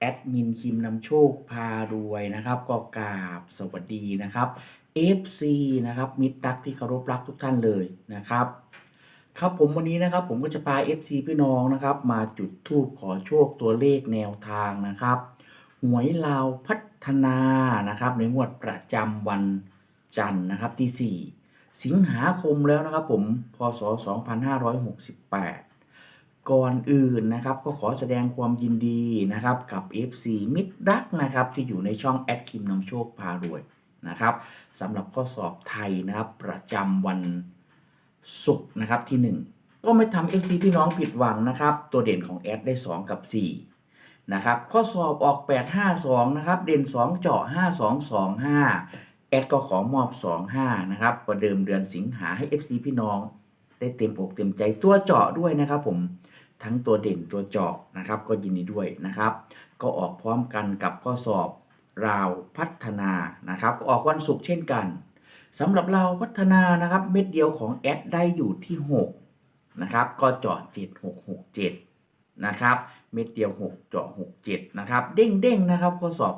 แอดมินคิมนำโชคพารวยนะครับ ก็กราบสวัสดีนะครับ FC นะครับมิตรรักที่เคารพรักทุกท่านเลยนะครับ ครับผมวันนี้นะครับผมก็จะพา FC พี่น้องนะครับ มาจุดธูปขอโชคตัวเลขแนวทางนะครับ หวยลาวพัฒนานะครับในงวดประจำวันจันทร์นะครับที่ 4 สิงหาคมแล้วนะครับผมพศ 2568 ก่อนอื่นนะครับก็ขอแสดงความยินดีนะครับกับ FC มิตรรักนะครับที่อยู่ในช่องแอดคิมนำโชคพารวยนะครับสำหรับข้อสอบไทยนะครับประจำวันศุกร์นะครับที่ 1 ก็ไม่ทำ FC พี่น้องผิดหวังนะครับ ตัวเด่นของแอดได้ 2 กับ 4 นะครับ ข้อสอบออก 852 นะครับ เด่น 2 เจาะ 5225 แอดก็ขอมอบ 25 นะครับ ประเดิมเดือนสิงหาให้ FC พี่น้องได้เต็มอกเต็มใจตัวเจาะด้วยนะครับผม ทั้งตัวเด่นตัวเจาะนะครับ ก็ยินดีด้วยนะครับ ก็ออกพร้อมกันกับข้อสอบราวพัฒนานะครับก็ออกวันศุกร์เช่นกันสำหรับราวพัฒนานะครับ เม็ดเดียวของแอดได้อยู่ที่ 6 นะครับ ก็เจาะ7667 นะครับ เม็ดเดียว 6 เจาะ67 นะครับ เด้งเด้งๆนะครับข้อสอบ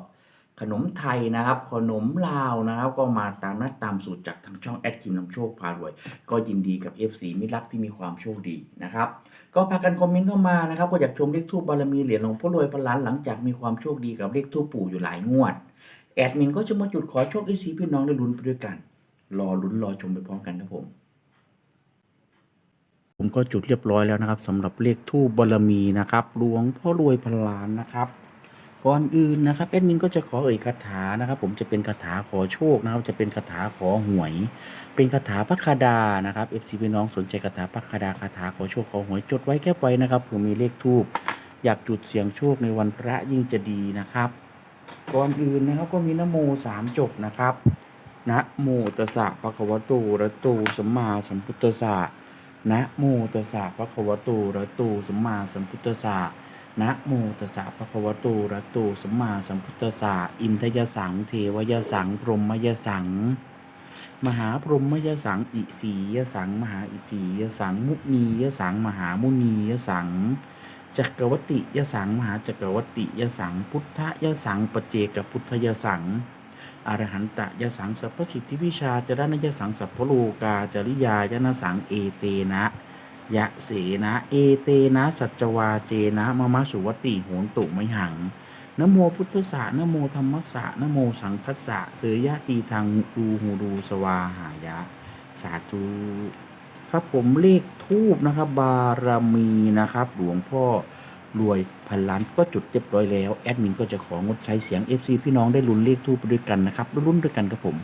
ขนมไทยนะครับ ขนมลาวนะครับ ก็มาตามนัดตามสูตรจากทางช่องแอดกิมนำโชคพารวย ก็ยินดีกับ FC มิตรรักที่มีความโชคดีนะครับ ก็พากันคอมเมนต์เข้ามานะครับ ก็อยากชมเลขทูบบารมีเหรียญหลวงพ่อรวยพันล้านหลังจากมีความโชคดีกับเลขทูบปู่อยู่หลายงวด แอดมินก็จะมาจุดขอโชค FC พี่น้องได้ลุ้นไปด้วยกัน รอลุ้นรอชมไปพร้อมกันครับผมผมก็จุดเรียบร้อยแล้วนะครับสำหรับเลขทูบบารมีนะครับหลวงพ่อรวยพันล้านนะครับ ก่อนอื่นนะครับแอดมินก็จะขอเอ่ยคาถานะครับ ผมจะเป็นคาถาขอโชคนะครับ จะเป็นคาถาขอหวย เป็นคาถาพักคาดานะครับเอฟซีพี่น้องสนใจคาถาพักคาดาคาถาขอโชคขอหวยจดไว้แค่ไว้นะครับเผื่อมีเลขทูบอยากจุดเสียงโชคในวันพระยิ่งจะดีนะครับก่อนอื่นนะครับก็มีนโมสามจบนะครับนะโมตัสสะภะคะวะโตระโตสัมมาสัมพุทธัสสะนะโมตัสสะภะคะวะโตระโตสัมมาสัมพุทธัสสะ นะโมตัสสะภะคะวะโตอะระโตสัมมาสัมพุทธัสสะอินทยสัง เทวยสัง พรหมยสัง มหาพรหมยสัง อิสียสัง มหาอิสียสัง มุนียสัง มหามุนียสัง จักรวติยสัง มหาจักรวติยสัง พุทธยสังปเจกพุทธยสังอรหันตยสังสัพพสิทธิวิชาจรณยสังสัพพโลกาจริยายนสังเอเตนะ ยะเสนะ เอเตนะ สัจวาเจนะมะมะสุวติโหนตุไมหังนโมพุทธสะนโมธรรมสะนโมสังคัสสะเสยยะตีทางดูหูดูสวาหายะ สาธุครับผมเลขทูบนะครับ บารมีนะครับ หลวงพ่อรวยพันล้านก็จุดเรียบร้อยแล้ว แอดมินก็จะของดใช้เสียง FC พี่น้องได้ลุ้นเลขทูบไปด้วยกันนะครับลุ้นด้วยกันครับผม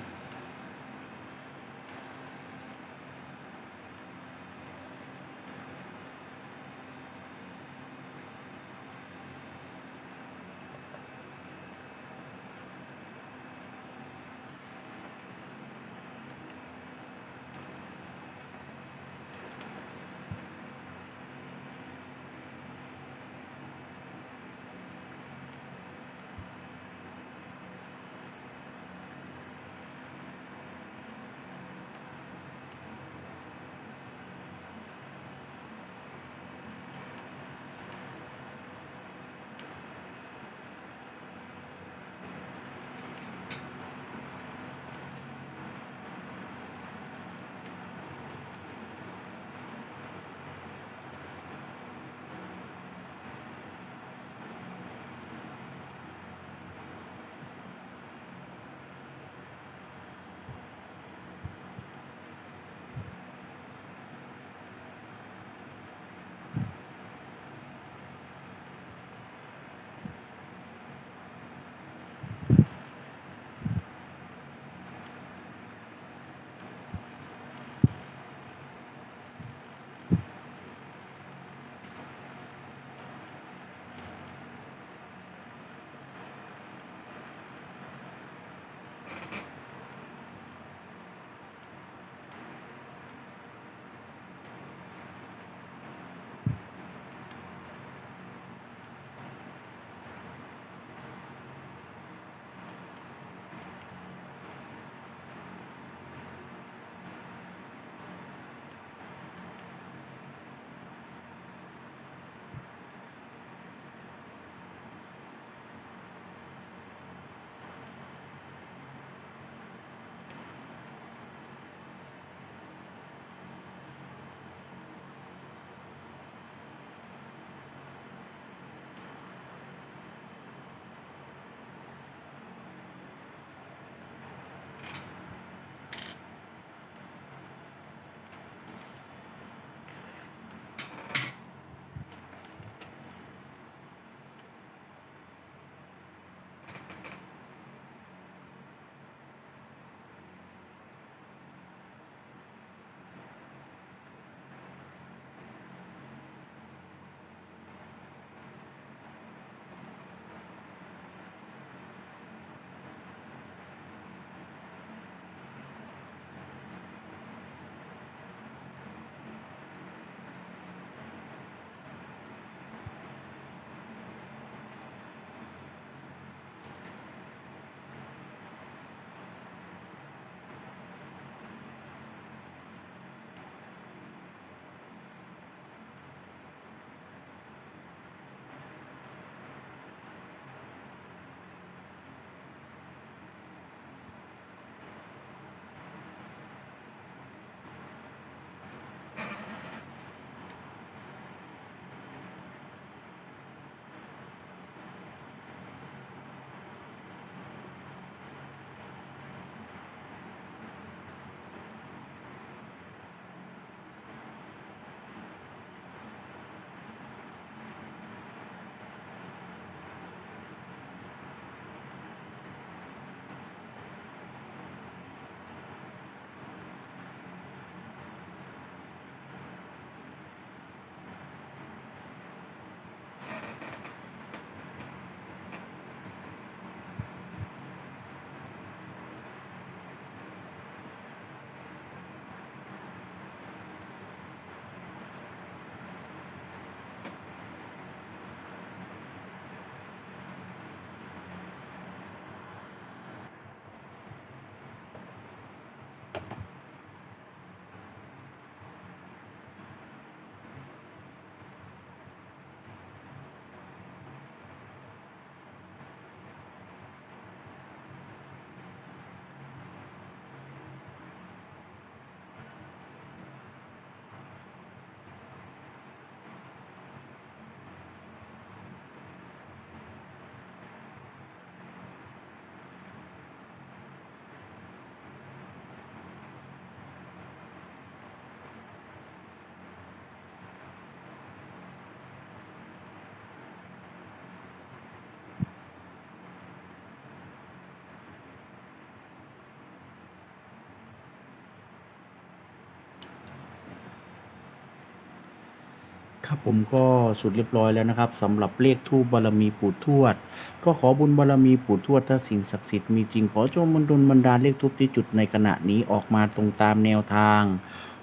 ครับผมก็สุดเรียบร้อยแล้วนะครับสำหรับเลขทูบบารมีปู่ทวด ก็ขอบุญบารมีปู่ทวดถ้าสิ่งศักดิ์สิทธิ์มีจริงขอจงบันดลบันดาลเลขทูบที่จุดในขณะนี้ออกมาตรงตามแนวทาง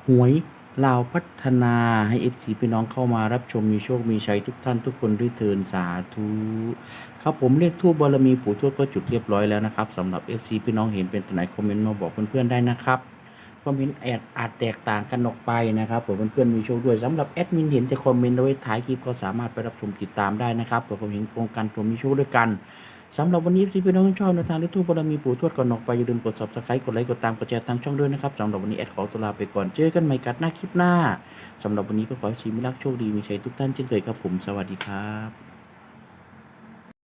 หวยลาวพัฒนาให้เอฟซีพี่น้องเข้ามารับชมมีโชคมีชัยทุกท่านทุกคนด้วยเทินสาธุครับผมเลขทูบบารมีปู่ทวดก็จุดเรียบร้อยแล้วนะครับสำหรับเอฟซีพี่น้องเห็นเป็นตัวไหนคอมเมนต์มาบอกเพื่อนๆได้นะครับ คอมเมนต์แอดอาจแตกต่างกันออกไปนะครับผื่อเพื่อนๆมีโชคด้วยสำหรับแอดมินเห็นจะคอมเมนต์ไว้ท้ายคลิปก็สามารถไปรับชมติดตามได้นะครับผมเห็นโครงการผมมีโชคด้วยกันสำหรับวันนี้ที่พี่น้องชอบในทางเลขทูบบารมีปู่ทวดก่อนออกไปอย่าลืมกด subscribe กดไลค์กดตามกดแชร์ทางช่องด้วยนะครับสำหรับวันนี้แอดขอตัวลาไปก่อนเจอกันใหม่กัดหน้าคลิปหน้าสำหรับวันนี้ก็ขอให้ชีวิตรักโชคดีมีชัยทุกท่านเช่นเคยครับผมสวัสดีครับ